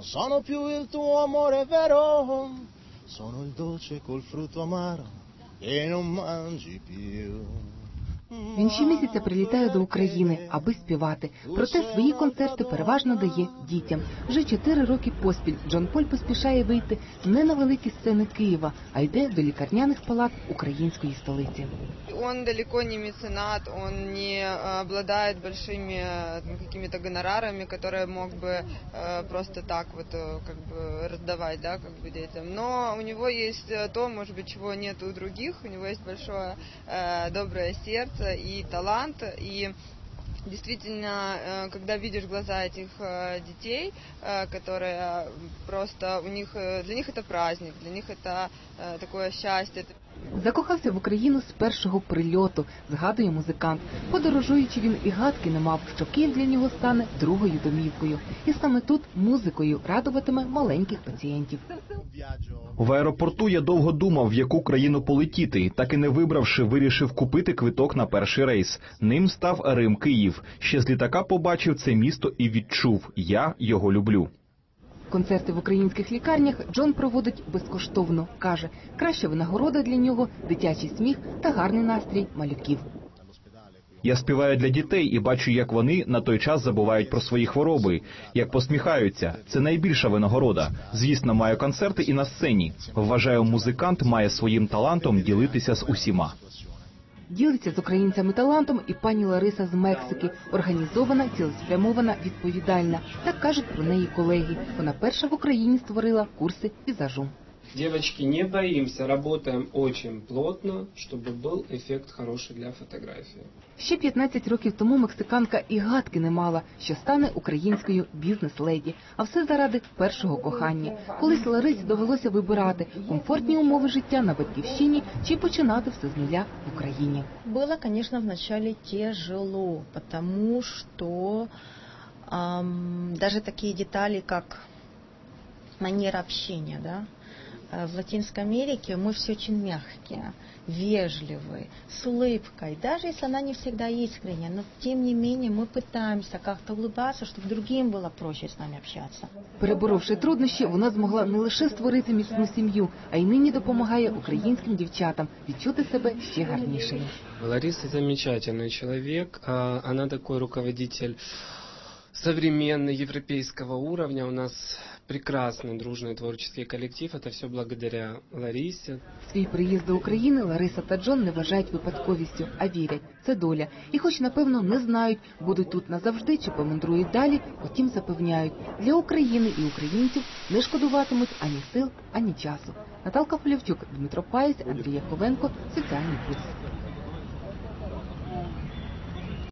Non sono più il tuo amore vero, sono il dolce col frutto amaro che non mangi più. Він щомісяця прилітає до України, аби співати. Проте свої концерти переважно дає дітям. Вже чотири роки поспіль Джон Поль поспішає вийти не на великі сцени Києва, а йде до лікарняних палат української столиці. Он далеко не меценат, он не э, обладает большими э, там, какими-то гонорарами, которые мог бы э, просто так вот э, как бы раздавать, да, как бы детям. Но у него есть э, то, может быть, чего нет у других. У него есть большое э, доброе Сердце и талант, и Действительно, э, когда видишь глаза этих э, детей, э, которые просто у них для них это праздник, для них это такое счастье. Закохався в Україну з першого прильоту, згадує музикант. Подорожуючи, він і гадки не мав, що Київ для нього стане другою домівкою. І саме тут музикою радуватиме маленьких пацієнтів. В аеропорту я довго думав, в яку країну полетіти, так і не вибравши, вирішив купити квиток на перший рейс. Ним став Рим Київ. Ще з літака побачив це місто і відчув я його люблю. Концерти в українських лікарнях Джон проводить безкоштовно. каже, краща винагорода для нього дитячий сміх та гарний настрій малюків. Я співаю для дітей і бачу, як вони на той час забувають про свої хвороби, як посміхаються. Це найбільша винагорода. Звісно, маю концерти і на сцені. Вважаю, музикант має своїм талантом ділитися з усіма. Ділиться з українцями талантом і пані Лариса з Мексики. Організована, цілеспрямована, відповідальна. Так кажуть про неї колеги. Вона перша в Україні створила курси візажу. Девочки, не боимся, работаем очень плотно, чтобы был эффект хороший для фотографии. Ще 15 років тому мексиканка і гадки не мала, що стане українською бізнес-леді. А все заради першого кохання. Колись Ларисі довелося вибирати комфортні умови життя на батьківщині чи починати все з нуля в Україні. Было, конечно, вначале тяжело, потому что ам, даже такие детали, как манера общения, да, э, в Латинской Америке мы все очень мягкие, вежливые, с улыбкой, даже если она не всегда искренняя, но тем не менее мы пытаемся как-то улыбаться, чтобы другим было проще с нами общаться. Переборовши труднощі, вона змогла не лише створити міцну сім'ю, а й нині допомагає українським дівчатам відчути себе ще гарнішими. Лариса замечательный человек, а, она такой руководитель современный, европейского уровня. У нас прекрасный дружный творческий коллектив. Это все благодаря Ларисе. Свій приїзд до України Лариса та Джон не вважають випадковістю, а вірять, це доля. І, хоч напевно не знають, будуть тут назавжди чи помандрують далі, утім запевняють, для України і українців не шкодуватимуть ані сил, ані часу. Наталка Полівчук, Дмитро Паєць, Андрій Яковенко, Соціальний пульс.